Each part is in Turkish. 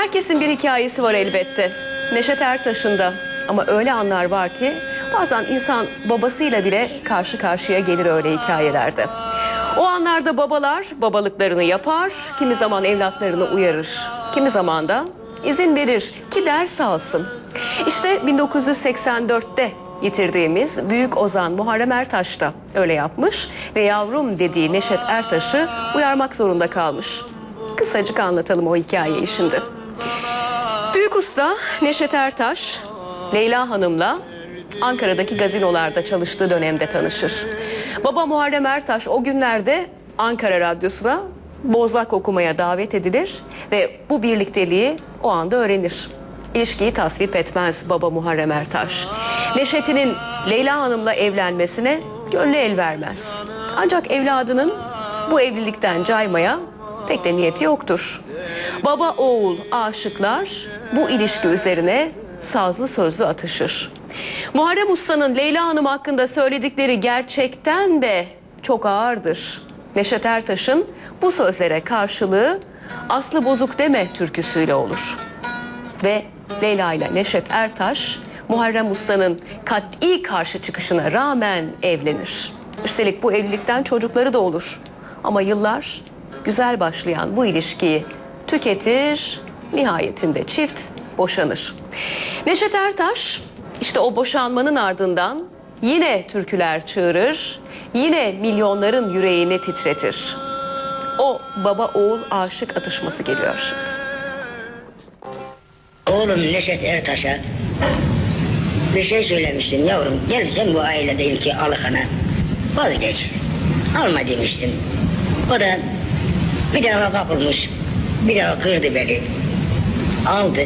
Herkesin bir hikayesi var elbette. Neşet Ertaş'ın da ama öyle anlar var ki bazen insan babasıyla bile karşı karşıya gelir öyle hikayelerde. O anlarda babalar babalıklarını yapar, kimi zaman evlatlarını uyarır, kimi zaman da izin verir ki ders alsın. İşte 1984'te yitirdiğimiz Büyük Ozan Muharrem Ertaş da öyle yapmış ve yavrum dediği Neşet Ertaş'ı uyarmak zorunda kalmış. Kısacık anlatalım o hikayeyi şimdi. Usta Neşet Ertaş, Leyla Hanım'la Ankara'daki gazinolarda çalıştığı dönemde tanışır. Baba Muharrem Ertaş o günlerde Ankara Radyosu'na bozlak okumaya davet edilir ve bu birlikteliği o anda öğrenir. İlişkiyi tasvip etmez baba Muharrem Ertaş. Neşet'inin Leyla Hanım'la evlenmesine gönlü el vermez. Ancak evladının bu evlilikten caymaya pek de niyeti yoktur. Baba oğul aşıklar bu ilişki üzerine sazlı sözlü atışır. Muharrem Usta'nın Leyla Hanım hakkında söyledikleri gerçekten de çok ağırdır. Neşet Ertaş'ın bu sözlere karşılığı Aslı Bozuk Deme türküsüyle olur. Ve Leyla ile Neşet Ertaş Muharrem Usta'nın kat'i karşı çıkışına rağmen evlenir. Üstelik bu evlilikten çocukları da olur. Ama yıllar güzel başlayan bu ilişkiyi tüketir, nihayetinde çift boşanır. Neşet Ertaş işte o boşanmanın ardından yine türküler çığırır, yine milyonların yüreğini titretir. O baba oğul aşık atışması geliyor şimdi. Oğlum Neşet Ertaş'a bir şey söylemiştim yavrum gel sen bu ailedeyim ki alıkana vazgeç alma demiştim. O da bir daha kapılmış bir daha kırdı beni aldı.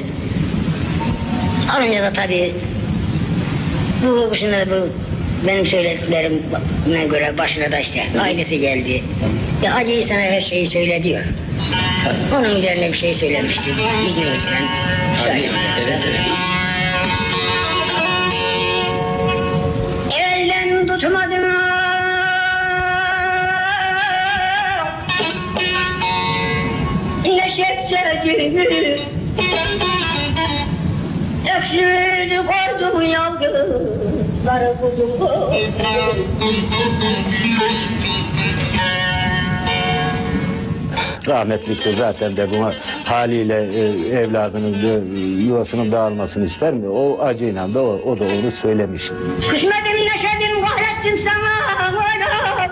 Alınca da tabii bu da bu benim söylediklerime göre başına da işte ailesi geldi. Ya acıyı sana her şeyi söyle diyor. Onun üzerine bir şey söylemişti. İzninizle. Şöyle. Elden tutmadım. Neşet sözünü Öksürdü koydum yalgınları buldum Rahmetlik de zaten de buna haliyle e, evladının e, yuvasının dağılmasını ister mi? O acıyla da o, o da onu söylemiş. Kısmetim neşedim kahrettim sana oynat.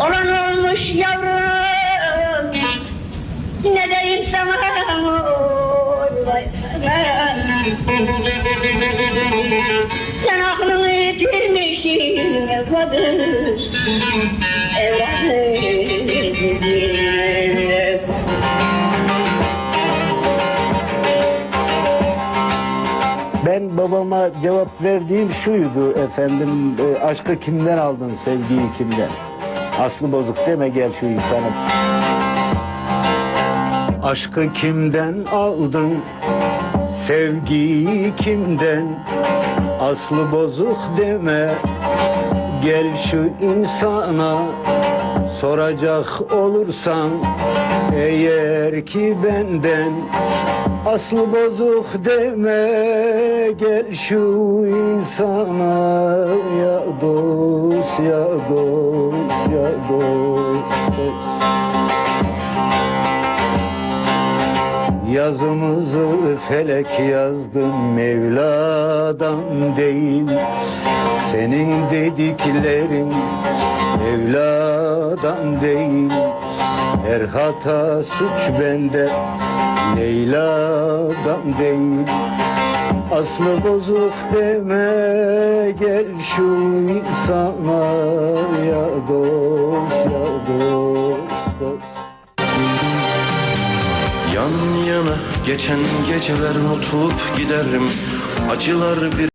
Olan olmuş yavrum. Ne diyeyim sana? Vay sana. Sen aklını yitirmişsin evladım. Cevap verdiğim şuydu efendim. e, aşkı kimden aldın, sevgiyi kimden? Aslı bozuk deme gel şu insanı. Aşkı kimden aldın? Sevgiyi kimden? Aslı bozuk deme Gel şu insana Soracak olursan Eğer ki benden Aslı bozuk deme Gel şu insana Ya dost ya dost ya dost, dost. Yazımızı felek yazdı Mevla'dan değil. Senin dediklerin Mevla'dan değil. Her hata suç bende Leyla'dan değil. Aslı bozuk deme Gel şu insana Ya dost ya dost, dost. Yan yana. Geçen geceler unutulup giderim. Acılar bir